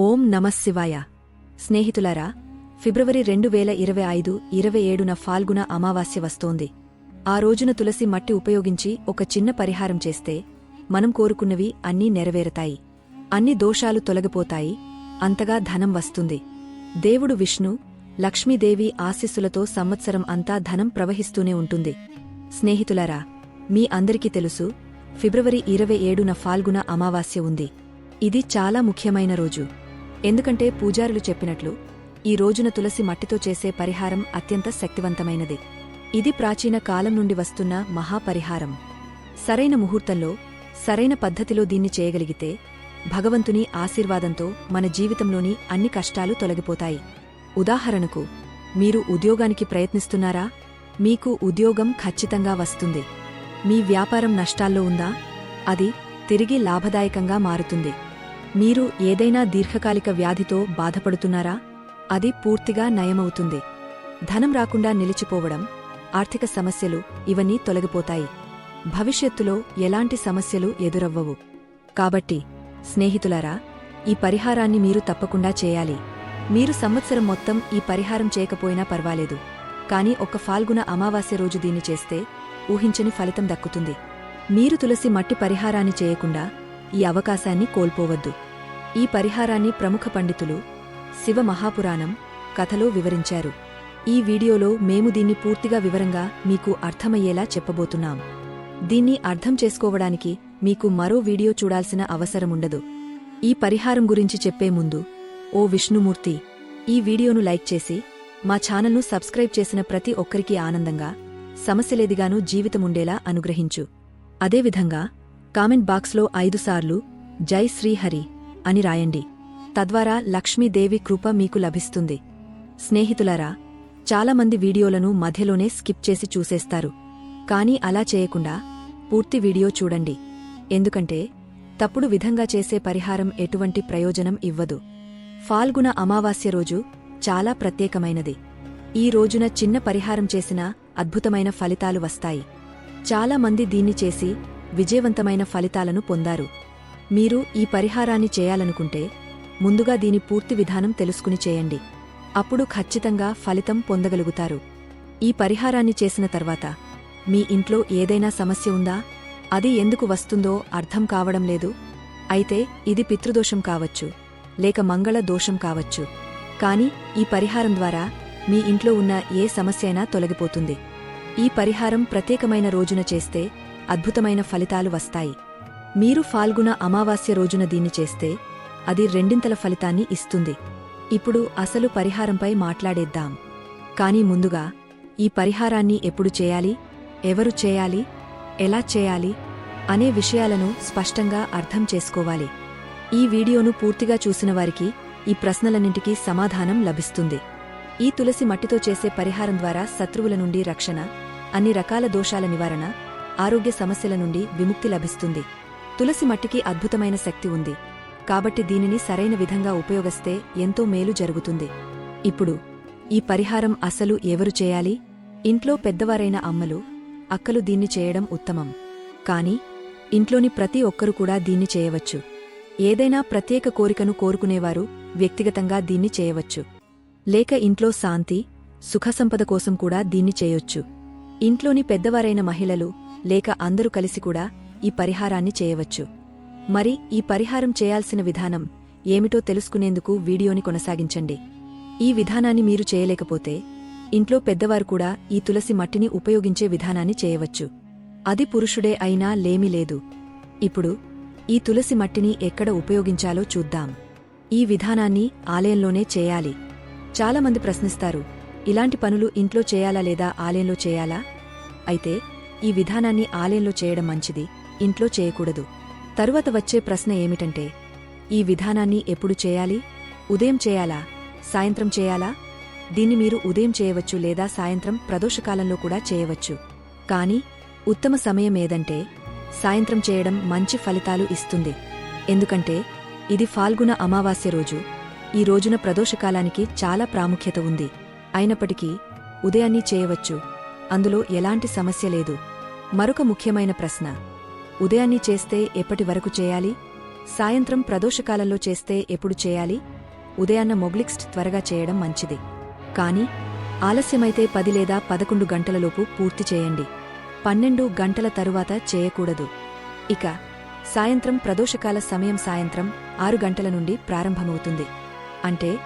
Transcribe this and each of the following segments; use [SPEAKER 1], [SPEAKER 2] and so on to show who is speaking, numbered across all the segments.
[SPEAKER 1] ఓం నమశివాయ స్నేహితులారా ఫిబ్రవరి రెండు వేల ఇరవై ఐదు ఇరవై ఏడున ఫాల్గుణ అమావాస్య వస్తోంది. ఆ రోజున తులసి మట్టి ఉపయోగించి ఒక చిన్న పరిహారం చేస్తే మనం కోరుకున్నవి అన్నీ నెరవేరతాయి. అన్ని దోషాలు తొలగిపోతాయి. అంతగా ధనం వస్తుంది. దేవుడు విష్ణు లక్ష్మీదేవి ఆశీస్సులతో సంవత్సరం అంతా ధనం ప్రవహిస్తూనే ఉంటుంది. స్నేహితులారా మీ అందరికీ తెలుసు ఫిబ్రవరి ఇరవై ఏడున ఫాల్గుణ అమావాస్య ఉంది. ఇది చాలా ముఖ్యమైన రోజు. ఎందుకంటే పూజారులు చెప్పినట్లు ఈ రోజున తులసి మట్టితో చేసే పరిహారం అత్యంత శక్తివంతమైనది. ఇది ప్రాచీన కాలం నుండి వస్తున్న మహాపరిహారం. సరైన ముహూర్తంలో సరైన పద్ధతిలో దీన్ని చేయగలిగితే భగవంతుని ఆశీర్వాదంతో మన జీవితంలోని అన్ని కష్టాలు తొలగిపోతాయి. ఉదాహరణకు మీరు ఉద్యోగానికి ప్రయత్నిస్తున్నారా? మీకు ఉద్యోగం ఖచ్చితంగా వస్తుంది. మీ వ్యాపారం నష్టాల్లో ఉందా? అది తిరిగి లాభదాయకంగా మారుతుంది. మీరు ఏదైనా దీర్ఘకాలిక వ్యాధితో బాధపడుతున్నారా? అది పూర్తిగా నయమవుతుంది. ధనం రాకుండా నిలిచిపోవడం ఆర్థిక సమస్యలు ఇవన్నీ తొలగిపోతాయి. భవిష్యత్తులో ఎలాంటి సమస్యలు ఎదురవ్వవు. కాబట్టి స్నేహితులారా ఈ పరిహారాన్ని మీరు తప్పకుండా చేయాలి. మీరు సంవత్సరం మొత్తం ఈ పరిహారం చేయకపోయినా పర్వాలేదు. కాని ఒక్క ఫాల్గుణ అమావాస్య రోజు దీన్ని చేస్తే ఊహించని ఫలితం దక్కుతుంది. మీరు తులసి మట్టి పరిహారాన్ని చేయకుండా ఈ అవకాశాన్ని కోల్పోవద్దు. ఈ పరిహారాన్ని ప్రముఖ పండితులు శివ మహాపురాణం కథలో వివరించారు. ఈ వీడియోలో మేము దీన్ని పూర్తిగా వివరంగా మీకు అర్థమయ్యేలా చెప్పబోతున్నాం. దీన్ని అర్థం చేసుకోవడానికి మీకు మరో వీడియో చూడాల్సిన అవసరముండదు ఈ పరిహారం గురించి చెప్పే ముందు ఓ విష్ణుమూర్తి ఈ వీడియోను లైక్ చేసి మా ఛానల్ను సబ్స్క్రైబ్ చేసిన ప్రతి ఒక్కరికి ఆనందంగా సమస్యలేదిగానూ జీవితముండేలా అనుగ్రహించు. అదేవిధంగా కామెంట్ బాక్స్లో ఐదుసార్లు జై శ్రీహరి అని రాయండి. తద్వారా లక్ష్మీదేవి కృప మీకు లభిస్తుంది. స్నేహితులారా చాలామంది వీడియోలను మధ్యలోనే స్కిప్ చేసి చూసేస్తారు. కానీ అలా చేయకుండా పూర్తి వీడియో చూడండి. ఎందుకంటే తప్పుడు విధంగా చేసే పరిహారం ఎటువంటి ప్రయోజనం ఇవ్వదు. ఫాల్గుణ అమావాస్య రోజు చాలా ప్రత్యేకమైనది. ఈ రోజున చిన్న పరిహారం చేసినా అద్భుతమైన ఫలితాలు వస్తాయి. చాలా మంది దీన్ని చేసి విజయవంతమైన ఫలితాలను పొందారు. మీరు ఈ పరిహారాన్ని చేయాలనుకుంటే ముందుగా దీని పూర్తి విధానం తెలుసుకుని చేయండి. అప్పుడు ఖచ్చితంగా ఫలితం పొందగలుగుతారు. ఈ పరిహారాన్ని చేసిన తర్వాత మీ ఇంట్లో ఏదైనా సమస్య ఉందా? అది ఎందుకు వస్తుందో అర్థం కావడం లేదు. అయితే ఇది పితృదోషం కావచ్చు లేక మంగళ దోషం కావచ్చు. కాని ఈ పరిహారం ద్వారా మీ ఇంట్లో ఉన్న ఏ సమస్య అయినా తొలగిపోతుంది. ఈ పరిహారం ప్రత్యేకమైన రోజున చేస్తే అద్భుతమైన ఫలితాలు వస్తాయి. మీరు ఫాల్గుణ అమావాస్య రోజున దీన్ని చేస్తే అది రెండింతల ఫలితాన్ని ఇస్తుంది. ఇప్పుడు అసలు పరిహారంపై మాట్లాడేద్దాం. కాని ముందుగా ఈ పరిహారాన్ని ఎప్పుడు చేయాలి? ఎవరు చేయాలి? ఎలా చేయాలి? అనే విషయాలను స్పష్టంగా అర్థం చేసుకోవాలి. ఈ వీడియోను పూర్తిగా చూసిన వారికి ఈ ప్రశ్నలన్నింటికీ సమాధానం లభిస్తుంది. ఈ తులసి మట్టితో చేసే పరిహారం ద్వారా శత్రువుల నుండి రక్షణ అన్ని రకాల దోషాల నివారణ ఆరోగ్య సమస్యల నుండి విముక్తి లభిస్తుంది. తులసి మట్టికి అద్భుతమైన శక్తి ఉంది. కాబట్టి దీనిని సరైన విధంగా ఉపయోగిస్తే ఎంతో మేలు జరుగుతుంది. ఇప్పుడు ఈ పరిహారం అసలు ఎవరు చేయాలి? ఇంట్లో పెద్దవారైన అమ్మలు అక్కలు దీన్ని చేయడం ఉత్తమం. కాని ఇంట్లోని ప్రతి ఒక్కరు కూడా దీన్ని చేయవచ్చు. ఏదైనా ప్రత్యేక కోరికను కోరుకునేవారు వ్యక్తిగతంగా దీన్ని చేయవచ్చు. లేక ఇంట్లో శాంతి సుఖసంపద కోసం కూడా దీన్ని చేయొచ్చు. ఇంట్లోని పెద్దవారైన మహిళలు లేక అందరూ కలిసి కూడా ఈ పరిహారాన్ని చేయవచ్చు. మరి ఈ పరిహారం చేయాల్సిన విధానం ఏమిటో తెలుసుకునేందుకు వీడియోని కొనసాగించండి. ఈ విధానాన్ని మీరు చేయలేకపోతే ఇంట్లో పెద్దవారు కూడా ఈ తులసి మట్టిని ఉపయోగించే విధానాన్ని చేయవచ్చు. అది పురుషుడే అయినా లేమి లేదు. ఇప్పుడు ఈ తులసి మట్టిని ఎక్కడ ఉపయోగించాలో చూద్దాం. ఈ విధానాన్ని ఆలయంలోనే చేయాలి. చాలామంది ప్రశ్నిస్తారు ఇలాంటి పనులు ఇంట్లో చేయాలా లేదా ఆలయంలో చేయాలా? అయితే ఈ విధానాన్ని ఆలయంలో చేయడం మంచిది ఇంట్లో చేయకూడదు. తరువాత వచ్చే ప్రశ్న ఏమిటంటే ఈ విధానాన్ని ఎప్పుడు చేయాలి? ఉదయం చేయాలా? సాయంత్రం చేయాలా? దీన్ని మీరు ఉదయం చేయవచ్చు లేదా సాయంత్రం ప్రదోషకాలంలో కూడా చేయవచ్చు. కానీ ఉత్తమ సమయం ఏదంటే సాయంత్రం చేయడం మంచి ఫలితాలు ఇస్తుంది. ఎందుకంటే ఇది ఫాల్గుణ అమావాస్య రోజు. ఈ రోజున ప్రదోషకాలానికి చాలా ప్రాముఖ్యత ఉంది. అయినప్పటికీ ఉదయాన్ని చేయవచ్చు. అందులో ఎలాంటి సమస్య లేదు. మరొక ముఖ్యమైన ప్రశ్న. ఉదయాన్ని చేస్తే ఎప్పటి వరకు చేయాలి? సాయంత్రం ప్రదోషకాలంలో చేస్తే ఎప్పుడు చేయాలి? ఉదయాన్న మొగ్లిక్స్ట్ త్వరగా చేయడం మంచిది. కాని ఆలస్యమైతే పది లేదా పదకొండు గంటలలోపు పూర్తి చేయండి. పన్నెండు గంటల తరువాత చేయకూడదు. ఇక సాయంత్రం ప్రదోషకాల సమయం సాయంత్రం ఆరు గంటల నుండి ప్రారంభమవుతుంది. అంటే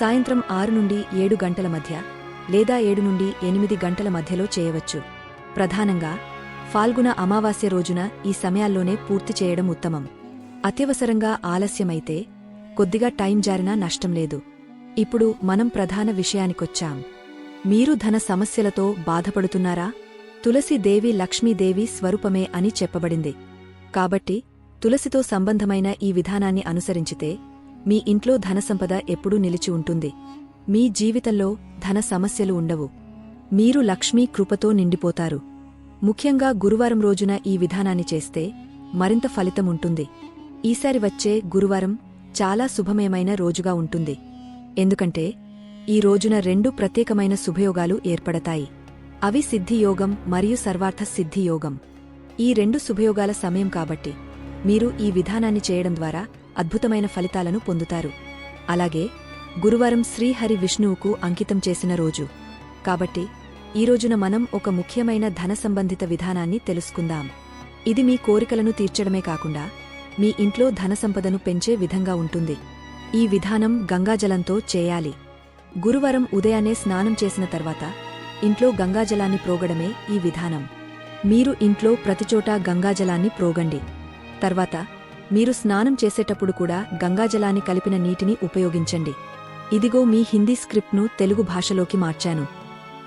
[SPEAKER 1] సాయంత్రం ఆరు నుండి ఏడు గంటల మధ్య లేదా ఏడు నుండి ఎనిమిది గంటల మధ్యలో చేయవచ్చు. ప్రధానంగా ఫాల్గుణ అమావాస్య రోజున ఈ సమయాల్లోనే పూర్తి చేయడం ఉత్తమం. అత్యవసరంగా ఆలస్యమైతే కొద్దిగా టైం జారినా నష్టం లేదు. ఇప్పుడు మనం ప్రధాన విషయానికొచ్చాం. మీరు ధన సమస్యలతో బాధపడుతున్నారా? తులసిదేవి లక్ష్మీదేవి స్వరూపమే అని చెప్పబడింది. కాబట్టి తులసితో సంబంధమైన ఈ విధానాన్ని అనుసరించితే మీ ఇంట్లో ధనసంపద ఎప్పుడూ నిలిచి ఉంటుంది. మీ జీవితంలో ధన సమస్యలు ఉండవు. మీరు లక్ష్మీ కృపతో నిండిపోతారు. ముఖ్యంగా గురువారం రోజున ఈ విధానాన్ని చేస్తే మరింత ఫలితం ఉంటుంది. ఈసారి వచ్చే గురువారం చాలా శుభమయమైన రోజుగా ఉంటుంది. ఎందుకంటే ఈ రోజున రెండు ప్రత్యేకమైన శుభయోగాలు ఏర్పడతాయి. అవి సిద్ధియోగం మరియు సర్వార్థ సిద్ధియోగం. ఈ రెండు శుభయోగాల సమయం కాబట్టి మీరు ఈ విధానాన్ని చేయడం ద్వారా అద్భుతమైన ఫలితాలను పొందుతారు. అలాగే గురువారం శ్రీహరి విష్ణువుకు అంకితం చేసిన రోజు. కాబట్టి ఈ రోజున మనం ఒక ముఖ్యమైన ధన సంబంధిత విధానాన్ని తెలుసుకుందాం. ఇది మీ కోరికలను తీర్చడమే కాకుండా మీ ఇంట్లో ధన సంపదను పెంచే విధంగా ఉంటుంది. ఈ విధానం గంగాజలంతో చేయాలి. గురువారం ఉదయాన్నే స్నానం చేసిన తర్వాత ఇంట్లో గంగాజలాన్ని ప్రోగడమే ఈ విధానం. మీరు ఇంట్లో ప్రతిచోటా గంగాజలాన్ని ప్రోగండి. తర్వాత మీరు స్నానం చేసేటప్పుడు కూడా గంగాజలాన్ని కలిపిన నీటిని ఉపయోగించండి. ఇదిగో మీ హిందీ స్క్రిప్ట్ను తెలుగు భాషలోకి మార్చాను.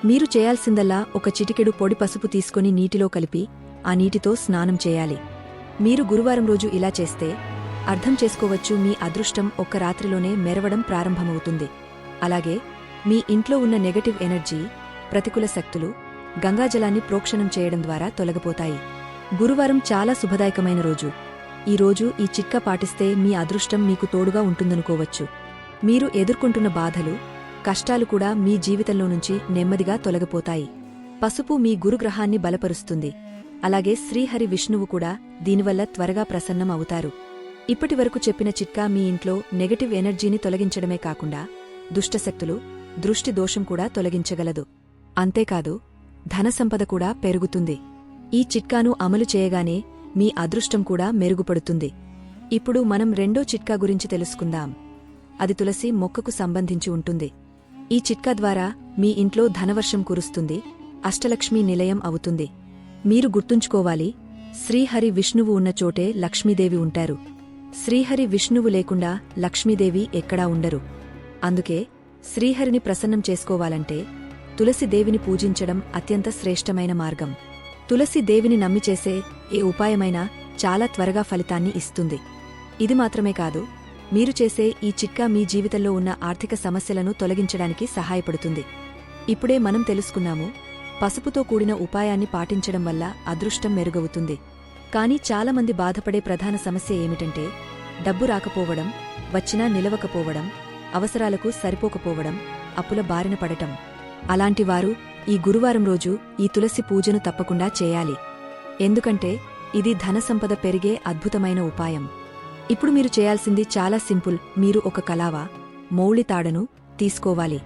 [SPEAKER 1] మీరు చేయాల్సిందల్లా ఒక చిటికెడు పొడి పసుపు తీసుకొని నీటిలో కలిపి ఆ నీటితో స్నానం చేయాలి. మీరు గురువారం రోజు ఇలా చేస్తే అర్థం చేసుకోవచ్చు మీ అదృష్టం ఒక్క రాత్రిలోనే మెరవడం ప్రారంభమవుతుంది. అలాగే మీ ఇంట్లో ఉన్న నెగటివ్ ఎనర్జీ ప్రతికూల శక్తులు గంగాజలాన్ని ప్రోక్షణం చేయడం ద్వారా తొలగిపోతాయి. గురువారం చాలా శుభదాయకమైన రోజు. ఈ రోజు ఈ చిట్కా పాటిస్తే మీ అదృష్టం మీకు తోడుగా ఉంటుందనుకోవచ్చు. మీరు ఎదుర్కొంటున్న బాధలు కష్టాలు కూడా మీ జీవితంలో నుంచి నెమ్మదిగా తొలగిపోతాయి. పసుపు మీ గురుగ్రహాన్ని బలపరుస్తుంది. అలాగే శ్రీహరి విష్ణువు కూడా దీనివల్ల త్వరగా ప్రసన్నం అవుతారు. ఇప్పటివరకు చెప్పిన చిట్కా మీ ఇంట్లో నెగటివ్ ఎనర్జీని తొలగించడమే కాకుండా దుష్టశక్తులు దృష్టి దోషం కూడా తొలగించగలదు. అంతేకాదు ధనసంపద కూడా పెరుగుతుంది. ఈ చిట్కాను అమలు చేయగానే మీ అదృష్టం కూడా మెరుగుపడుతుంది. ఇప్పుడు మనం రెండో చిట్కా గురించి తెలుసుకుందాం. అది తులసి మొక్కకు సంబంధించి ఉంటుంది. ఈ చిట్కా ద్వారా మీ ఇంట్లో ధనవర్షం కురుస్తుంది అష్టలక్ష్మీ నిలయం అవుతుంది. మీరు గుర్తుంచుకోవాలి శ్రీహరి విష్ణువు ఉన్న చోటే లక్ష్మీదేవి ఉంటారు. శ్రీహరి విష్ణువు లేకుండా లక్ష్మీదేవి ఎక్కడా ఉండరు. అందుకే శ్రీహరిని ప్రసన్నం చేసుకోవాలంటే తులసిదేవిని పూజించడం అత్యంత శ్రేష్టమైన మార్గం. తులసిదేవిని నమ్మి చేసే ఏ ఉపాయమైనా చాలా త్వరగా ఫలితాన్ని ఇస్తుంది. ఇది మాత్రమే కాదు మీరు చేసే ఈ చిట్కా మీ జీవితంలో ఉన్న ఆర్థిక సమస్యలను తొలగించడానికి సహాయపడుతుంది. ఇప్పుడే మనం తెలుసుకున్నాము పసుపుతో కూడిన ఉపాయాన్ని పాటించడం వల్ల అదృష్టం మెరుగవుతుంది. కానీ చాలామంది బాధపడే ప్రధాన సమస్య ఏమిటంటే డబ్బు రాకపోవడం వచ్చినా నిలవకపోవడం అవసరాలకు సరిపోకపోవడం అప్పుల బారిన పడటం. అలాంటివారు ఈ గురువారం రోజు ఈ తులసి పూజను తప్పకుండా చేయాలి. ఎందుకంటే ఇది ధనసంపద పెరిగే అద్భుతమైన ఉపాయం. ఇప్పుడు మీరు చేయాల్సింది చాలా సింపుల్. మీరు ఒక కలావా మౌళి తాడను తీసుకోవాలి.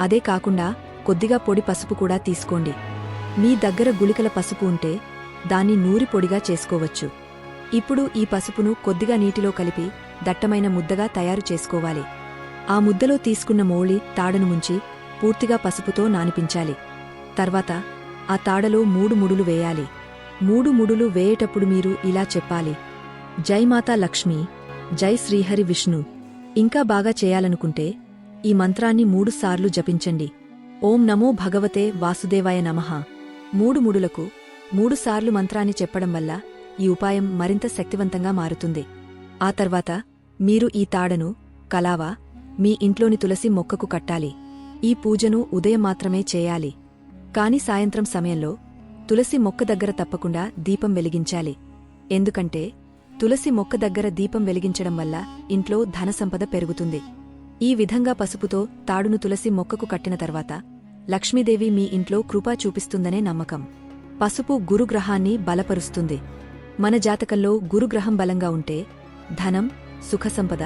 [SPEAKER 1] అదే కాకుండా కొద్దిగా పొడి పసుపు కూడా తీసుకోండి. మీ దగ్గర గుళికల పసుపు ఉంటే దాన్ని నూరి పొడిగా చేసుకోవచ్చు. ఇప్పుడు ఈ పసుపును కొద్దిగా నీటిలో కలిపి దట్టమైన ముద్దగా తయారు చేసుకోవాలి. ఆ ముద్దలో తీసుకున్న మౌళి తాడను ముంచి పూర్తిగా పసుపుతో నానిపించాలి. తర్వాత ఆ తాడలో మూడు ముడులు వేయాలి. మూడు ముడులు వేయేటప్పుడు మీరు ఇలా చెప్పాలి. జై మాతా లక్ష్మి జై శ్రీహరి విష్ణు. ఇంకా బాగా చేయాలనుకుంటే ఈ మంత్రాన్ని మూడుసార్లు జపించండి. ఓం నమో భగవతే వాసుదేవాయ నమః. మూడు ముడులకు మూడుసార్లు మంత్రాన్ని చెప్పడం వల్ల ఈ ఉపాయం మరింత శక్తివంతంగా మారుతుంది. ఆ తర్వాత మీరు ఈ తాడను కలావా మీ ఇంట్లోని తులసి మొక్కకు కట్టాలి. ఈ పూజను ఉదయం మాత్రమే చేయాలి. కాని సాయంత్రం సమయంలో తులసి మొక్క దగ్గర తప్పకుండా దీపం వెలిగించాలి. ఎందుకంటే తులసి మొక్క దగ్గర దీపం వెలిగించడం వల్ల ఇంట్లో ధనసంపద పెరుగుతుంది. ఈ విధంగా పసుపుతో తాడును తులసి మొక్కకు కట్టిన తర్వాత లక్ష్మీదేవి మీ ఇంట్లో కృపా చూపిస్తుందనే నమ్మకం. పసుపు గురుగ్రహాన్ని బలపరుస్తుంది. మన జాతకంలో గురుగ్రహం బలంగా ఉంటే ధనం సుఖసంపద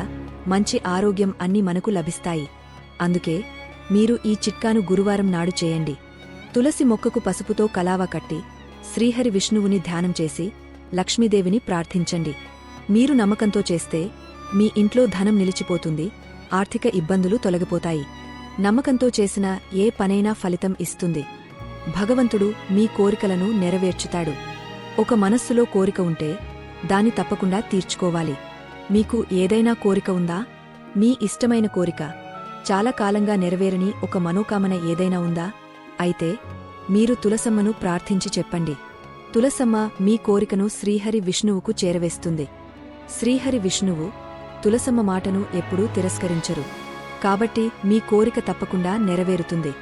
[SPEAKER 1] మంచి ఆరోగ్యం అన్నీ మనకు లభిస్తాయి. అందుకే మీరు ఈ చిట్కాను గురువారం నాడు చేయండి. తులసి మొక్కకు పసుపుతో కలావా కట్టి శ్రీహరి విష్ణువుని ధ్యానం చేసి లక్ష్మీదేవిని ప్రార్థించండి. మీరు నమ్మకంతో చేస్తే మీ ఇంట్లో ధనం నిలిచిపోతుంది ఆర్థిక ఇబ్బందులు తొలగిపోతాయి. నమ్మకంతో చేసిన ఏ పనైనా ఫలితం ఇస్తుంది. భగవంతుడు మీ కోరికలను నెరవేర్చుతాడు. ఒక మనస్సులో కోరిక ఉంటే దాన్ని తప్పకుండా తీర్చుకోవాలి. మీకు ఏదైనా కోరిక ఉందా? మీ ఇష్టమైన కోరిక చాలా కాలంగా నెరవేరని ఒక మనోకామన ఏదైనా ఉందా? అయితే మీరు తులసమ్మను ప్రార్థించి చెప్పండి. తులసమ్మ మీ కోరికను శ్రీహరి విష్ణువుకు చేరవేస్తుంది. శ్రీహరి విష్ణువు తులసమ్మ మాటను ఎప్పుడూ తిరస్కరించరు. కాబట్టి మీ కోరిక తప్పకుండా నెరవేరుతుంది.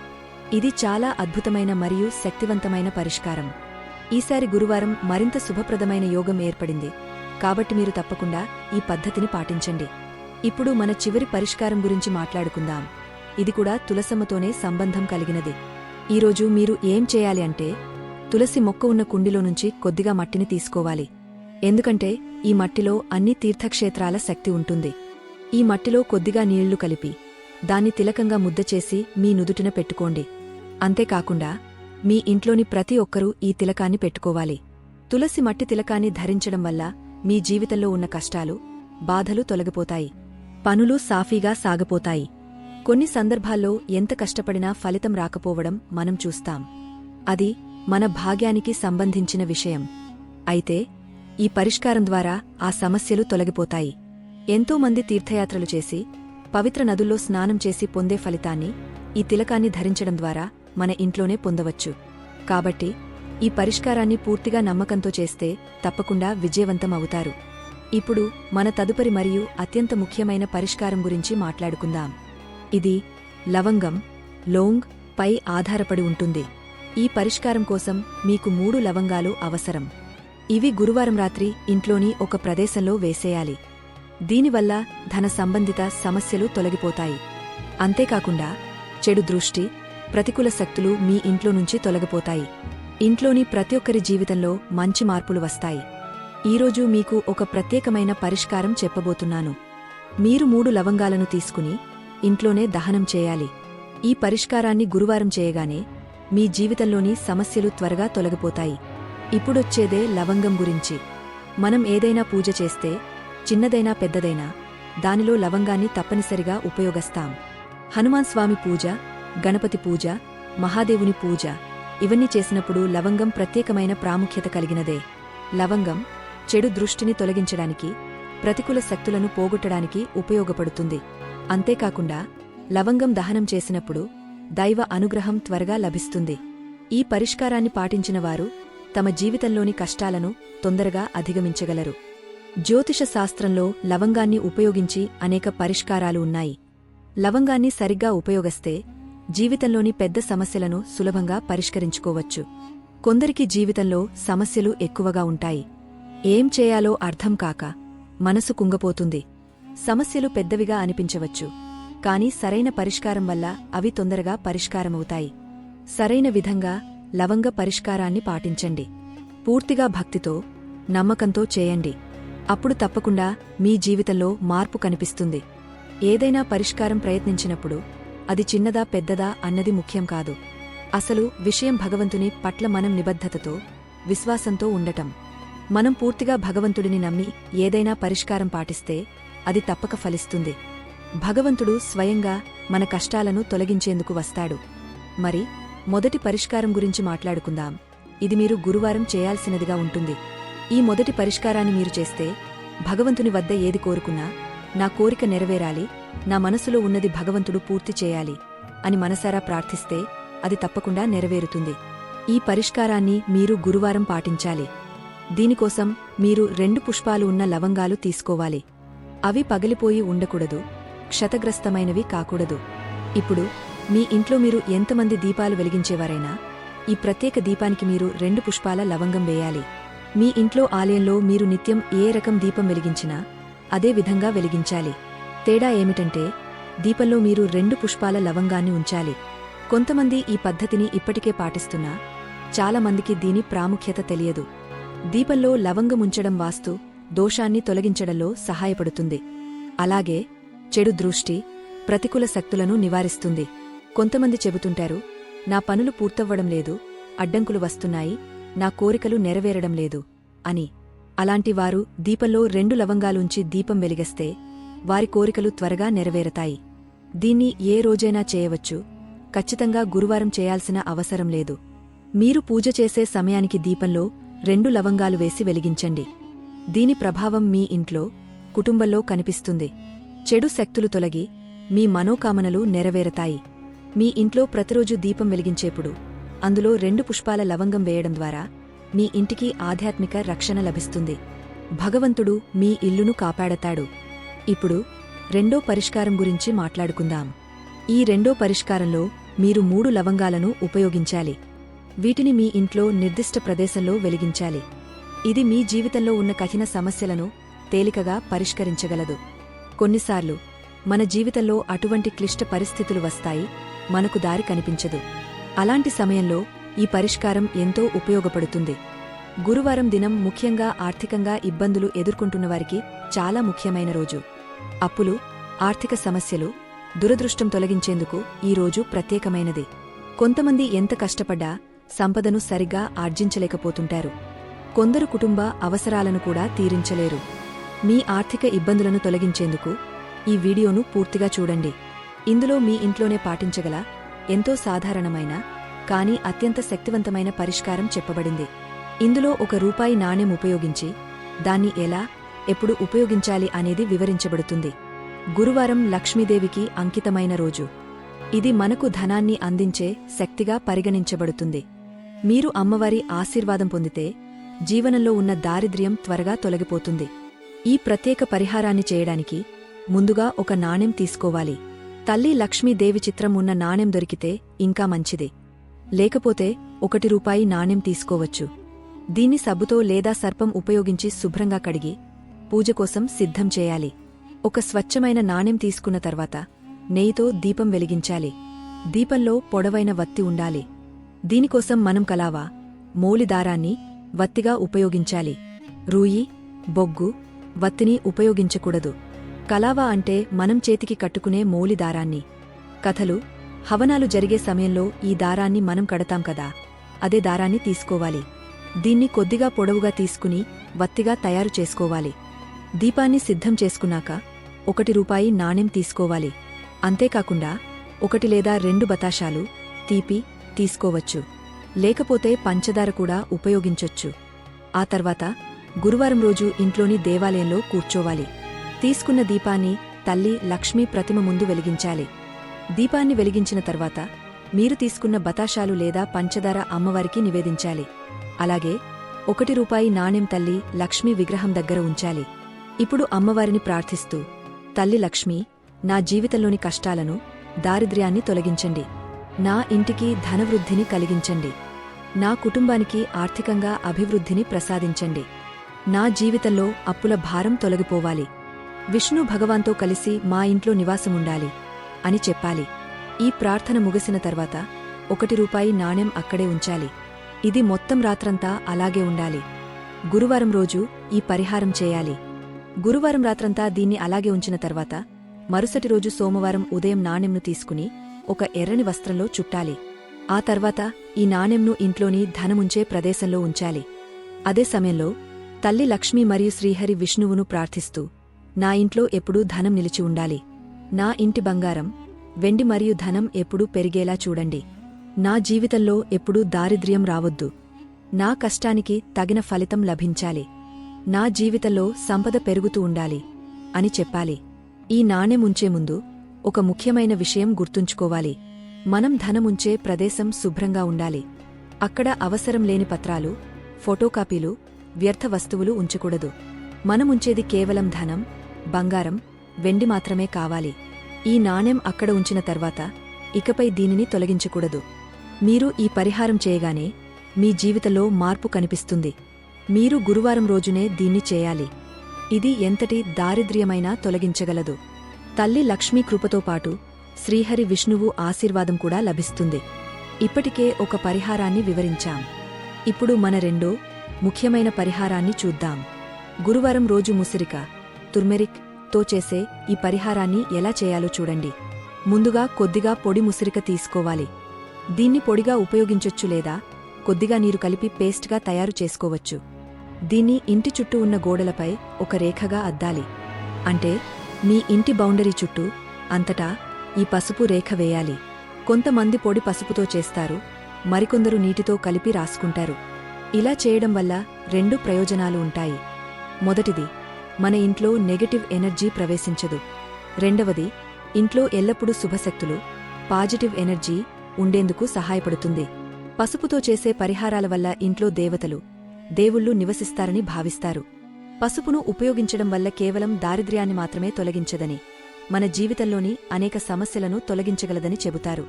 [SPEAKER 1] ఇది చాలా అద్భుతమైన మరియు శక్తివంతమైన పరిష్కారం. ఈసారి గురువారం మరింత శుభప్రదమైన యోగం ఏర్పడింది. కాబట్టి మీరు తప్పకుండా ఈ పద్ధతిని పాటించండి. ఇప్పుడు మన చివరి పరిష్కారం గురించి మాట్లాడుకుందాం. ఇది కూడా తులసమ్మతోనే సంబంధం కలిగినది. ఈరోజు మీరు ఏం చేయాలి అంటే తులసి మొక్క ఉన్న కుండిలో నుంచి కొద్దిగా మట్టిని తీసుకోవాలి. ఎందుకంటే ఈ మట్టిలో అన్ని తీర్థక్షేత్రాల శక్తి ఉంటుంది. ఈ మట్టిలో కొద్దిగా నీళ్ళు కలిపి దాన్ని తిలకంగా ముద్ద చేసి మీ నుదుటిన పెట్టుకోండి. అంతేకాకుండా మీ ఇంట్లోని ప్రతి ఒక్కరూ ఈ తిలకాన్ని పెట్టుకోవాలి. తులసి మట్టి తిలకాన్ని ధరించడం వల్ల మీ జీవితంలో ఉన్న కష్టాలు బాధలు తొలగిపోతాయి. పనులు సాఫీగా సాగపోతాయి. కొన్ని సందర్భాల్లో ఎంత కష్టపడినా ఫలితం రాకపోవడం మనం చూస్తాం. అది మన భాగ్యానికి సంబంధించిన విషయం. అయితే ఈ పరిష్కారం ద్వారా ఆ సమస్యలు తొలగిపోతాయి. ఎంతోమంది తీర్థయాత్రలు చేసి పవిత్ర నదుల్లో స్నానం చేసి పొందే ఫలితాన్ని ఈ తిలకాన్ని ధరించడం ద్వారా మన ఇంట్లోనే పొందవచ్చు. కాబట్టి ఈ పరిష్కారాన్ని పూర్తిగా నమ్మకంతో చేస్తే తప్పకుండా విజయవంతం అవుతారు. ఇప్పుడు మన తదుపరి మరియు అత్యంత ముఖ్యమైన పరిష్కారం గురించి మాట్లాడుకుందాం. ఇది లవంగం లోంగ్ పై ఆధారపడి ఉంటుంది. ఈ పరిష్కారం కోసం మీకు మూడు లవంగాలు అవసరం. ఇవి గురువారం రాత్రి ఇంట్లోని ఒక ప్రదేశంలో వేసేయాలి. దీనివల్ల ధన సంబంధిత సమస్యలు తొలగిపోతాయి. అంతేకాకుండా చెడు దృష్టి ప్రతికూల శక్తులు మీ ఇంట్లో నుంచి తొలగిపోతాయి. ఇంట్లోని ప్రతి ఒక్కరి జీవితంలో మంచి మార్పులు వస్తాయి. ఈరోజు మీకు ఒక ప్రత్యేకమైన పరిష్కారం చెప్పబోతున్నాను. మీరు మూడు లవంగాలను తీసుకుని ఇంట్లోనే దహనం చేయాలి. ఈ పరిష్కారాన్ని గురువారం చేయగానే మీ జీవితంలోని సమస్యలు త్వరగా తొలగిపోతాయి. ఇప్పుడొచ్చేదే లవంగం గురించి. మనం ఏదైనా పూజ చేస్తే చిన్నదైనా పెద్దదైనా దానిలో లవంగాన్ని తప్పనిసరిగా ఉపయోగస్తాం. హనుమాన్ స్వామి పూజ గణపతి పూజ మహాదేవుని పూజ ఇవన్నీ చేసినప్పుడు లవంగం ప్రత్యేకమైన ప్రాముఖ్యత కలిగినదే. లవంగం చెడు దృష్టిని తొలగించడానికి ప్రతికూల శక్తులను పోగొట్టడానికి ఉపయోగపడుతుంది. అంతేకాకుండా లవంగం దహనం చేసినప్పుడు దైవ అనుగ్రహం త్వరగా లభిస్తుంది. ఈ పరిష్కారాన్ని పాటించినవారు తమ జీవితంలోని కష్టాలను తొందరగా అధిగమించగలరు. జ్యోతిష శాస్త్రంలో లవంగాన్ని ఉపయోగించి అనేక పరిష్కారాలు ఉన్నాయి. లవంగాన్ని సరిగ్గా ఉపయోగిస్తే జీవితంలోని పెద్ద సమస్యలను సులభంగా పరిష్కరించుకోవచ్చు. కొందరికి జీవితంలో సమస్యలు ఎక్కువగా ఉంటాయి. ఏం చేయాలో అర్థం కాక మనసు కుంగపోతుంది. సమస్యలు పెద్దవిగా అనిపించవచ్చు. కానీ సరైన పరిష్కారం వల్ల అవి తొందరగా పరిష్కారమవుతాయి. సరైన విధంగా లవంగ పరిష్కారాన్ని పాటించండి. పూర్తిగా భక్తితో నమ్మకంతో చేయండి. అప్పుడు తప్పకుండా మీ జీవితంలో మార్పు కనిపిస్తుంది. ఏదైనా పరిష్కారం ప్రయత్నించినప్పుడు అది చిన్నదా పెద్దదా అన్నది ముఖ్యం కాదు. అసలు విషయం భగవంతుని పట్ల మనం నిబద్ధతతో విశ్వాసంతో ఉండటం. మనం పూర్తిగా భగవంతుడిని నమ్మి ఏదైనా పరిష్కారం పాటిస్తే అది తప్పక ఫలిస్తుంది. భగవంతుడు స్వయంగా మన కష్టాలను తొలగించేందుకు వస్తాడు. మరి మొదటి పరిష్కారం గురించి మాట్లాడుకుందాం. ఇది మీరు గురువారం చేయాల్సినదిగా ఉంటుంది. ఈ మొదటి పరిష్కారాన్ని మీరు చేస్తే భగవంతుని వద్ద ఏది కోరుకున్నా నా కోరిక నెరవేరాలి నా మనసులో ఉన్నది భగవంతుడు పూర్తి చేయాలి అని మనసారా ప్రార్థిస్తే అది తప్పకుండా నెరవేరుతుంది. ఈ పరిష్కారాన్ని మీరు గురువారం పాటించాలి. దీనికోసం మీరు రెండు పుష్పాలు ఉన్న లవంగాలు తీసుకోవాలి. అవి పగిలిపోయి ఉండకూడదు. క్షతగ్రస్తమైనవి కాకూడదు. ఇప్పుడు మీ ఇంట్లో మీరు ఎంతమంది దీపాలు వెలిగించేవారైనా ఈ ప్రత్యేక దీపానికి మీరు రెండు పుష్పాల లవంగం వేయాలి. మీ ఇంట్లో ఆలయంలో మీరు నిత్యం ఏ రకం దీపం వెలిగించినా అదే విధంగా వెలిగించాలి. తేడా ఏమిటంటే దీపంలో మీరు రెండు పుష్పాల లవంగాన్ని ఉంచాలి. కొంతమంది ఈ పద్ధతిని ఇప్పటికే పాటిస్తున్నా చాలామందికి దీని ప్రాముఖ్యత తెలియదు. దీపంలో లవంగముంచడం వాస్తు దోషాన్ని తొలగించడంలో సహాయపడుతుంది. అలాగే చెడు దృష్టి ప్రతికూల శక్తులను నివారిస్తుంది. కొంతమంది చెబుతుంటారు నా పనులు పూర్తవ్వడం లేదు అడ్డంకులు వస్తున్నాయి నా కోరికలు నెరవేరడం లేదు అని. అలాంటి వారు దీపంలో రెండు లవంగాలుంచి దీపం వెలిగస్తే వారి కోరికలు త్వరగా నెరవేరతాయి. దీన్ని ఏ రోజైనా చేయవచ్చు. ఖచ్చితంగా గురువారం చేయాల్సిన అవసరం లేదు. మీరు పూజ చేసే సమయానికి దీపంలో రెండు లవంగాలు వేసి వెలిగించండి. దీని ప్రభావం మీ ఇంట్లో కుటుంబంలో కనిపిస్తుంది. చెడు శక్తులు తొలగి మీ మనోకామనలు నెరవేరతాయి. మీ ఇంట్లో ప్రతిరోజు దీపం వెలిగించేప్పుడు అందులో రెండు పుష్పాల లవంగం వేయడం ద్వారా మీ ఇంటికి ఆధ్యాత్మిక రక్షణ లభిస్తుంది. భగవంతుడు మీ ఇల్లును కాపాడతాడు. ఇప్పుడు రెండో పరిష్కారం గురించి మాట్లాడుకుందాం. ఈ రెండో పరిష్కారంలో మీరు మూడు లవంగాలను ఉపయోగించాలి. వీటిని మీ ఇంట్లో నిర్దిష్ట ప్రదేశంలో వెలిగించాలి. ఇది మీ జీవితంలో ఉన్న కఠిన సమస్యలను తేలికగా పరిష్కరించగలదు. కొన్నిసార్లు మన జీవితంలో అటువంటి క్లిష్ట పరిస్థితులు వస్తాయి మనకు దారి కనిపించదు. అలాంటి సమయంలో ఈ పరిష్కారం ఎంతో ఉపయోగపడుతుంది. గురువారం దినం ముఖ్యంగా ఆర్థికంగా ఇబ్బందులు ఎదుర్కొంటున్నవారికి చాలా ముఖ్యమైన రోజు. అప్పులు ఆర్థిక సమస్యలు దురదృష్టం తొలగించేందుకు ఈ రోజు ప్రత్యేకమైనది. కొంతమంది ఎంత కష్టపడ్డా సంపదను సరిగ్గా ఆర్జించలేకపోతుంటారు. కొందరు కుటుంబ అవసరాలను కూడా తీరించలేరు. మీ ఆర్థిక ఇబ్బందులను తొలగించేందుకు ఈ వీడియోను పూర్తిగా చూడండి. ఇందులో మీ ఇంట్లోనే పాటించగల ఎంతో సాధారణమైన కానీ అత్యంత శక్తివంతమైన పరిష్కారం చెప్పబడింది. ఇందులో ఒక రూపాయి నాణెం ఉపయోగించి దాన్ని ఎలా ఎప్పుడు ఉపయోగించాలి అనేది వివరించబడుతుంది. గురువారం లక్ష్మీదేవికి అంకితమైన రోజు. ఇది మనకు ధనాన్ని అందించే శక్తిగా పరిగణించబడుతుంది. మీరు అమ్మవారి ఆశీర్వాదం పొందితే జీవనంలో ఉన్న దారిద్ర్యం త్వరగా తొలగిపోతుంది. ఈ ప్రత్యేక పరిహారాన్ని చేయడానికి ముందుగా ఒక నాణెం తీసుకోవాలి. తల్లి లక్ష్మీదేవి చిత్రం ఉన్న నాణెం దొరికితే ఇంకా మంచిది. లేకపోతే ఒకటి రూపాయి నాణెం తీసుకోవచ్చు. దీన్ని సబ్బుతో లేదా సర్పం ఉపయోగించి శుభ్రంగా కడిగి పూజ కోసం సిద్ధం చేయాలి. ఒక స్వచ్ఛమైన నాణెం తీసుకున్న తర్వాత నెయ్యితో దీపం వెలిగించాలి. దీపంలో పొడవైన వత్తి ఉండాలి. దీనికోసం మనం కలావా మోలిదారాన్ని వత్తిగా ఉపయోగించాలి. రూయి బొగ్గు వత్తిని ఉపయోగించకూడదు. కలావా అంటే మనం చేతికి కట్టుకునే మౌలి దారాన్ని. కథలు హవనాలు జరిగే సమయంలో ఈ దారాన్ని మనం కడతాం కదా. అదే దారాన్ని తీసుకోవాలి. దీన్ని కొద్దిగా పొడవుగా తీసుకుని వత్తిగా తయారు చేసుకోవాలి. దీపాన్ని సిద్ధం చేసుకున్నాక ఒకటి రూపాయి నాణెం తీసుకోవాలి. అంతేకాకుండా ఒకటి లేదా రెండు బతాషాలు తీపి తీసుకోవచ్చు. లేకపోతే పంచదార కూడా ఉపయోగించొచ్చు. ఆ తర్వాత గురువారం రోజు ఇంట్లోని దేవాలయంలో కూర్చోవాలి. తీసుకున్న దీపాన్ని తల్లి లక్ష్మీ ప్రతిమ ముందు వెలిగించాలి. దీపాన్ని వెలిగించిన తర్వాత మీరు తీసుకున్న బతాషాలు లేదా పంచదార అమ్మవారికి నివేదించాలి. అలాగే ఒకటి రూపాయి నాణెం తల్లి లక్ష్మీ విగ్రహం దగ్గర ఉంచాలి. ఇప్పుడు అమ్మవారిని ప్రార్థిస్తూ తల్లి లక్ష్మీ నా జీవితంలోని కష్టాలను దారిద్ర్యాన్ని తొలగించండి. నా ఇంటికి ధనవృద్ధిని కలిగించండి. నా కుటుంబానికి ఆర్థికంగా అభివృద్ధిని ప్రసాదించండి. నా జీవితంలో అప్పుల భారం తొలగిపోవాలి. విష్ణు భగవాన్తో కలిసి మా ఇంట్లో నివాసముండాలి అని చెప్పాలి. ఈ ప్రార్థన ముగిసిన తర్వాత ఒకటి రూపాయి నాణెం అక్కడే ఉంచాలి. ఇది మొత్తం రాత్రంతా అలాగే ఉండాలి. గురువారం రోజు ఈ పరిహారం చేయాలి. గురువారం రాత్రంతా దీన్ని అలాగే ఉంచిన తర్వాత మరుసటి రోజు సోమవారం ఉదయం నాణెంను తీసుకుని ఒక ఎర్రని వస్త్రంలో చుట్టాలి. ఆ తర్వాత ఈ నాణెంను ఇంట్లోని ధనముంచే ప్రదేశంలో ఉంచాలి. అదే సమయంలో తల్లి లక్ష్మి మరియు శ్రీహరి విష్ణువును ప్రార్థిస్తూ నా ఇంట్లో ఎప్పుడూ ధనం నిలిచి ఉండాలి. నా ఇంటి బంగారం వెండి మరియు ధనం ఎప్పుడూ పెరిగేలా చూడండి. నా జీవితంలో ఎప్పుడూ దారిద్ర్యం రావద్దు. నా కష్టానికి తగిన ఫలితం లభించాలి. నా జీవితంలో సంపద పెరుగుతూ ఉండాలి అని చెప్పాలి. ఈ నాణెముంచే ముందు ఒక ముఖ్యమైన విషయం గుర్తుంచుకోవాలి. మనం ధనముంచే ప్రదేశం శుభ్రంగా ఉండాలి. అక్కడ అవసరం లేని పత్రాలు ఫోటోకాపీలు వ్యర్థ వస్తువులు ఉంచకూడదు. మనముంచేది కేవలం ధనం బంగారం వెండి మాత్రమే కావాలి. ఈ నాణెం అక్కడ ఉంచిన తర్వాత ఇకపై దీనిని తొలగించకూడదు. మీరు ఈ పరిహారం చేయగానే మీ జీవితంలో మార్పు కనిపిస్తుంది. మీరు గురువారం రోజునే దీన్ని చేయాలి. ఇది ఎంతటి దారిద్ర్యమైనా తొలగించగలదు. తల్లి లక్ష్మీ కృపతో పాటు శ్రీహరి విష్ణువు ఆశీర్వాదం కూడా లభిస్తుంది. ఇప్పటికే ఒక పరిహారాన్ని వివరించాం. ఇప్పుడు మన రెండో ముఖ్యమైన పరిహారాన్ని చూద్దాం. గురువారం రోజు ముసిరిక తుర్మెరిక్తో చేసే ఈ పరిహారాన్ని ఎలా చేయాలో చూడండి. ముందుగా కొద్దిగా పొడి ముసిరిక తీసుకోవాలి. దీన్ని పొడిగా ఉపయోగించొచ్చు లేదా కొద్దిగా నీరు కలిపి పేస్ట్గా తయారు చేసుకోవచ్చు. దీన్ని ఇంటి చుట్టూ ఉన్న గోడలపై ఒక రేఖగా అద్దాలి. అంటే మీ ఇంటి బౌండరీ చుట్టూ అంతటా ఈ పసుపు రేఖ వేయాలి. కొంతమంది పొడి పసుపుతో చేస్తారు మరికొందరు నీటితో కలిపి రాసుకుంటారు. ఇలా చేయడం వల్ల రెండు ప్రయోజనాలు ఉంటాయి. మొదటిది మన ఇంట్లో నెగటివ్ ఎనర్జీ ప్రవేశించదు. రెండవది ఇంట్లో ఎల్లప్పుడూ శుభశక్తులు పాజిటివ్ ఎనర్జీ ఉండేందుకు సహాయపడుతుంది. పసుపుతో చేసే పరిహారాల వల్ల ఇంట్లో దేవతలు దేవుళ్ళు నివసిస్తారని భావిస్తారు. పసుపును ఉపయోగించడం వల్ల కేవలం దారిద్ర్యాన్ని మాత్రమే తొలగించదని మన జీవితంలోని అనేక సమస్యలను తొలగించగలదని చెబుతారు.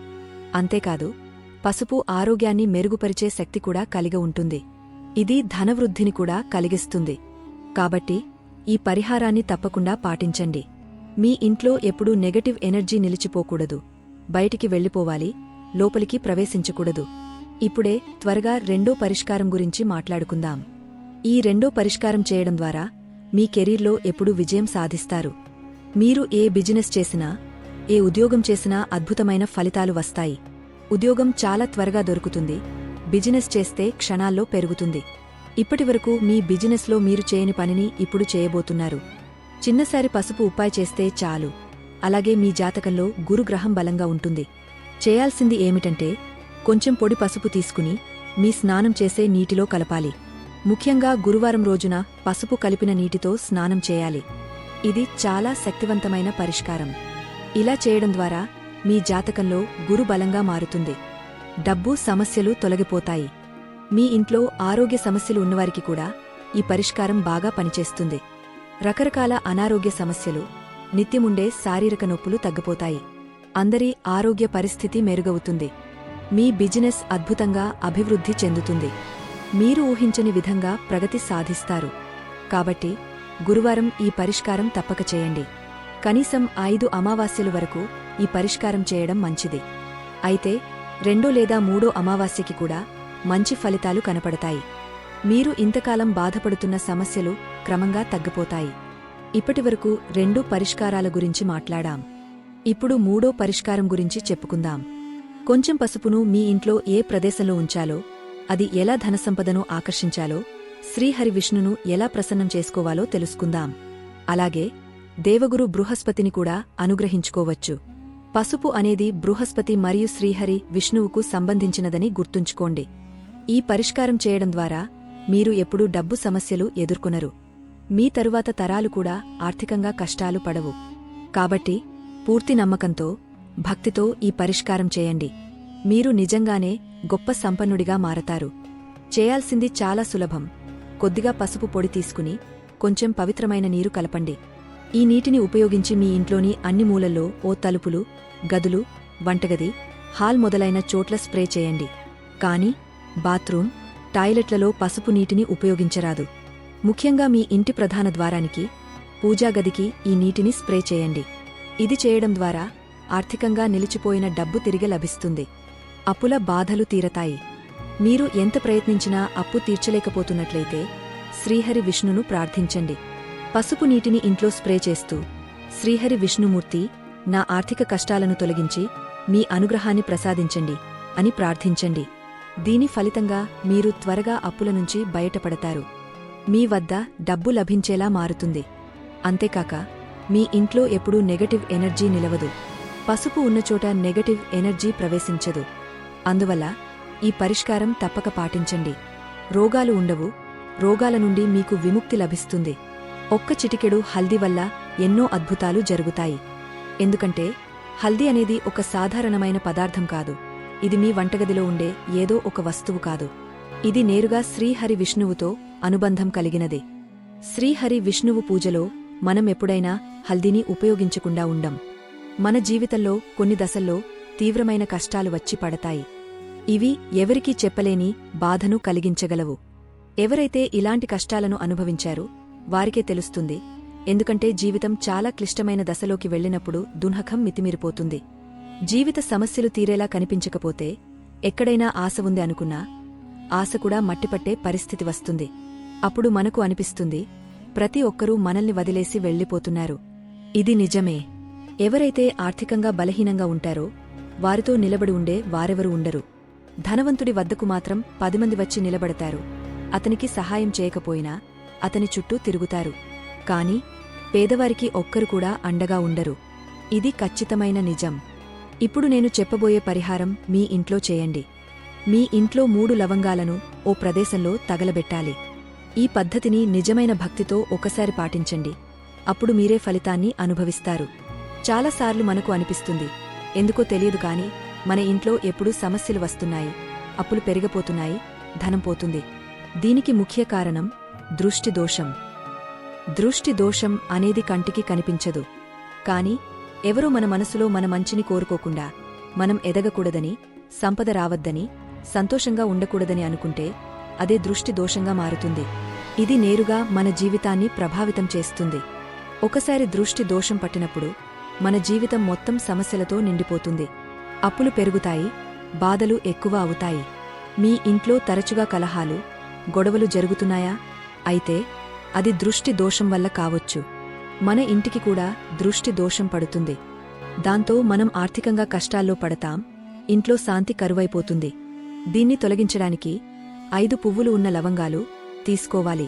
[SPEAKER 1] అంతేకాదు పసుపు ఆరోగ్యాన్ని మెరుగుపరిచే శక్తి కూడా కలిగి ఉంటుంది. ఇది ధనవృద్ధిని కూడా కలిగిస్తుంది. కాబట్టి ఈ పరిహారాన్ని తప్పకుండా పాటించండి. మీ ఇంట్లో ఎప్పుడూ నెగటివ్ ఎనర్జీ నిలిచిపోకూడదు. బయటికి వెళ్ళిపోవాలి లోపలికి ప్రవేశించకూడదు. ఇప్పుడే త్వరగా రెండో పరిష్కారం గురించి మాట్లాడుకుందాం. ఈ రెండో పరిష్కారం చేయడం ద్వారా మీ కెరీర్లో ఎప్పుడూ విజయం సాధిస్తారు. మీరు ఏ బిజినెస్ చేసినా ఏ ఉద్యోగం చేసినా అద్భుతమైన ఫలితాలు వస్తాయి. ఉద్యోగం చాలా త్వరగా దొరుకుతుంది. బిజినెస్ చేస్తే క్షణాల్లో పెరుగుతుంది. ఇప్పటివరకు మీ బిజినెస్లో మీరు చేయని పనిని ఇప్పుడు చేయబోతున్నారు. చిన్నసారి పసుపు ఉప్పాయి చేస్తే చాలు. అలాగే మీ జాతకంలో గురుగ్రహం బలంగా ఉంటుంది. చేయాల్సింది ఏమిటంటే కొంచెం పొడి పసుపు తీసుకుని మీ స్నానం చేసే నీటిలో కలపాలి. ముఖ్యంగా గురువారం రోజున పసుపు కలిపిన నీటితో స్నానం చేయాలి. ఇది చాలా శక్తివంతమైన పరిష్కారం. ఇలా చేయడం ద్వారా మీ జాతకంలో గురు బలంగా మారుతుంది. డబ్బు సమస్యలు తొలగిపోతాయి. మీ ఇంట్లో ఆరోగ్య సమస్యలు ఉన్నవారికి కూడా ఈ పరిష్కారం బాగా పనిచేస్తుంది. రకరకాల అనారోగ్య సమస్యలు నిత్యముండే శారీరక నొప్పులు తగ్గిపోతాయి. అందరి ఆరోగ్య పరిస్థితి మెరుగవుతుంది. మీ బిజినెస్ అద్భుతంగా అభివృద్ధి చెందుతుంది. మీరు ఊహించని విధంగా ప్రగతి సాధిస్తారు. కాబట్టి గురువారం ఈ పరిష్కారం తప్పక చేయండి. కనీసం ఐదు అమావాస్యలు వరకు ఈ పరిష్కారం చేయడం మంచిది. అయితే రెండో లేదా మూడో అమావాస్యకి కూడా మంచి ఫలితాలు కనపడతాయి. మీరు ఇంతకాలం బాధపడుతున్న సమస్యలు క్రమంగా తగ్గిపోతాయి. ఇప్పటివరకు రెండు పరిష్కారాల గురించి మాట్లాడాం. ఇప్పుడు మూడో పరిష్కారం గురించి చెప్పుకుందాం. కొంచెం పసుపును మీ ఇంట్లో ఏ ప్రదేశంలో ఉంచాలో అది ఎలా ధనసంపదను ఆకర్షించాలో శ్రీహరి విష్ణును ఎలా ప్రసన్నం చేసుకోవాలో తెలుసుకుందాం. అలాగే దేవగురు బృహస్పతిని కూడా అనుగ్రహించుకోవచ్చు. పసుపు అనేది బృహస్పతి మరియు శ్రీహరి విష్ణువుకు సంబంధించినదని గుర్తుంచుకోండి. ఈ పరిష్కారం చేయడం ద్వారా మీరు ఎప్పుడూ డబ్బు సమస్యలు ఎదుర్కొనరు. మీ తరువాత తరాలు కూడా ఆర్థికంగా కష్టాలు పడవు. కాబట్టి పూర్తి నమ్మకంతో భక్తితో ఈ పరిష్కారం చేయండి. మీరు నిజంగానే గొప్ప సంపన్నుడిగా మారతారు. చేయాల్సింది చాలా సులభం. కొద్దిగా పసుపు పొడి తీసుకుని కొంచెం పవిత్రమైన నీరు కలపండి. ఈ నీటిని ఉపయోగించి మీ ఇంట్లోని అన్ని మూలల్లో ఓ తలుపులు గదులు వంటగది హాల్ మొదలైన చోట్ల స్ప్రే చేయండి. కానీ బాత్రూమ్ టాయిలెట్లలో పసుపు నీటిని ఉపయోగించరాదు. ముఖ్యంగా మీ ఇంటి ప్రధాన ద్వారానికి పూజాగదికి ఈ నీటిని స్ప్రే చేయండి. ఇది చేయడం ద్వారా ఆర్థికంగా నిలిచిపోయిన డబ్బు తిరిగి లభిస్తుంది. అప్పుల బాధలు తీరతాయి. మీరు ఎంత ప్రయత్నించినా అప్పు తీర్చలేకపోతున్నట్లయితే శ్రీహరి విష్ణును ప్రార్థించండి. పసుపు నీటిని ఇంట్లో స్ప్రే చేస్తూ శ్రీహరి విష్ణుమూర్తి నా ఆర్థిక కష్టాలను తొలగించి మీ అనుగ్రహాన్ని ప్రసాదించండి అని ప్రార్థించండి. దీని ఫలితంగా మీరు త్వరగా అప్పుల నుంచి బయటపడతారు. మీ వద్ద డబ్బు లభించేలా మారుతుంది. అంతేకాక మీ ఇంట్లో ఎప్పుడూ నెగటివ్ ఎనర్జీ నిలవదు. పసుపు ఉన్నచోట నెగటివ్ ఎనర్జీ ప్రవేశించదు. అందువల్ల ఈ పరిష్కారం తప్పక పాటించండి. రోగాలు ఉండవు. రోగాల నుండి మీకు విముక్తి లభిస్తుంది. ఒక్క చిటికెడు హల్దీ వల్ల ఎన్నో అద్భుతాలు జరుగుతాయి. ఎందుకంటే హల్దీ అనేది ఒక సాధారణమైన పదార్థం కాదు. ఇది మీ వంటగదిలో ఉండే ఏదో ఒక వస్తువు కాదు. ఇది నేరుగా శ్రీహరి విష్ణువుతో అనుబంధం కలిగినది. శ్రీహరి విష్ణువు పూజలో మనం ఎప్పుడైనా హల్దీని ఉపయోగించకుండా ఉండం. మన జీవితంలో కొన్ని దశల్లో తీవ్రమైన కష్టాలు వచ్చి పడతాయి. ఇవి ఎవరికీ చెప్పలేని బాధను కలిగించగలవు. ఎవరైతే ఇలాంటి కష్టాలను అనుభవించారో వారికే తెలుస్తుంది. ఎందుకంటే జీవితం చాలా క్లిష్టమైన దశలోకి వెళ్ళినప్పుడు దున్హకం మితిమిరిపోతుంది. జీవిత సమస్యలు తీరేలా కనిపించకపోతే ఎక్కడైనా ఆశ ఉంది అనుకున్నా ఆశ కూడా మట్టిపట్టే పరిస్థితి వస్తుంది. అప్పుడు మనకు అనిపిస్తుంది ప్రతి ఒక్కరూ మనల్ని వదిలేసి వెళ్ళిపోతున్నారు. ఇది నిజమే. ఎవరైతే ఆర్థికంగా బలహీనంగా ఉంటారో వారితో నిలబడి ఉండే వారెవరూ ఉండరు. ధనవంతుడి వద్దకు మాత్రం పదిమంది వచ్చి నిలబడతారు. అతనికి సహాయం చేయకపోయినా అతని చుట్టూ తిరుగుతారు. కాని పేదవారికి ఒక్కరు కూడా అండగా ఉండరు. ఇది ఖచ్చితమైన నిజం. ఇప్పుడు నేను చెప్పబోయే పరిహారం మీ ఇంట్లో చేయండి. మీ ఇంట్లో మూడు లవంగాలను ఓ ప్రదేశంలో తగలబెట్టాలి. ఈ పద్ధతిని నిజమైన భక్తితో ఒకసారి పాటించండి. అప్పుడు మీరే ఫలితాన్ని అనుభవిస్తారు. చాలాసార్లు మనకు అనిపిస్తుంది. ఎందుకో తెలియదు కాని మన ఇంట్లో ఎప్పుడూ సమస్యలు వస్తున్నాయి. అప్పులు పెరిగిపోతున్నాయి. ధనం పోతుంది. దీనికి ముఖ్య కారణం దృష్టి దోషం దృష్టి దోషం అనేది కంటికి కనిపించదు. కాని ఎవరో మన మనసులో మన మంచిని కోరుకోకుండా మనం ఎదగకూడదని సంపద రావద్దని సంతోషంగా ఉండకూడదని అనుకుంటే అదే దృష్టి దోషంగా మారుతుంది. ఇది నేరుగా మన జీవితాన్ని ప్రభావితం చేస్తుంది. ఒకసారి దృష్టి దోషం పట్టినప్పుడు మన జీవితం మొత్తం సమస్యలతో నిండిపోతుంది. అప్పులు పెరుగుతాయి బాధలు ఎక్కువ అవుతాయి. మీ ఇంట్లో తరచుగా కలహాలు గొడవలు జరుగుతున్నాయా? అయితే అది దృష్టి దోషం వల్ల కావచ్చు. మన ఇంటికి కూడా దృష్టి దోషం పడుతుంది. దాంతో మనం ఆర్థికంగా కష్టాల్లో పడతాం ఇంట్లో శాంతి కరువైపోతుంది. దీన్ని తొలగించడానికి ఐదు పువ్వులు ఉన్న లవంగాలు తీసుకోవాలి.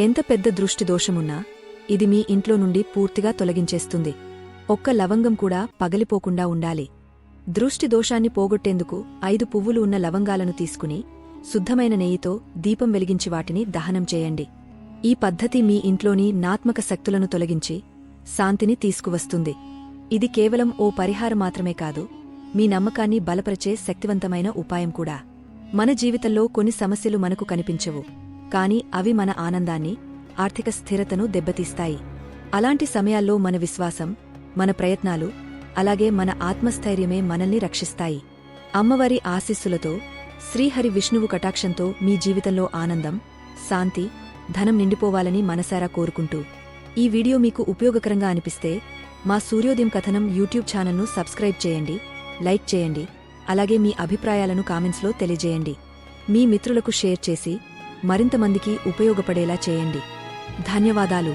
[SPEAKER 1] ఎంత పెద్ద దృష్టి దోషమున్నా ఇది మీ ఇంట్లో నుండి పూర్తిగా తొలగించేస్తుంది. ఒక్క లవంగం కూడా పగలిపోకుండా ఉండాలి. దృష్టి దోషాన్ని పోగొట్టేందుకు ఐదు పువ్వులు ఉన్న లవంగాలను తీసుకుని శుద్ధమైన నెయ్యితో దీపం వెలిగించి వాటిని దహనం చేయండి. ఈ పద్ధతి మీ ఇంట్లోని నాత్మక శక్తులను తొలగించి శాంతిని తీసుకువస్తుంది. ఇది కేవలం ఓ పరిహారం మాత్రమే కాదు మీ నమ్మకాన్ని బలపరిచే శక్తివంతమైన ఉపాయం కూడా. మన జీవితంలో కొన్ని సమస్యలు మనకు కనిపించవు కాని అవి మన ఆనందాన్ని ఆర్థిక స్థిరతను దెబ్బతీస్తాయి. అలాంటి సమయాల్లో మన విశ్వాసం మన ప్రయత్నాలు అలాగే మన ఆత్మస్థైర్యమే మనల్ని రక్షిస్తాయి. అమ్మవారి ఆశీస్సులతో శ్రీహరి విష్ణువు కటాక్షంతో మీ జీవితంలో ఆనందం శాంతి ధనం నిండిపోవాలని మనసారా కోరుకుంటూ ఈ వీడియో మీకు ఉపయోగకరంగా అనిపిస్తే మా సూర్యోదయం కథనం యూట్యూబ్ ఛానల్ను సబ్స్క్రైబ్ చేయండి లైక్ చేయండి అలాగే మీ అభిప్రాయాలను కామెంట్స్లో తెలియజేయండి. మీ మిత్రులకు షేర్ చేసి మరింతమందికి ఉపయోగపడేలా చేయండి. ధన్యవాదాలు.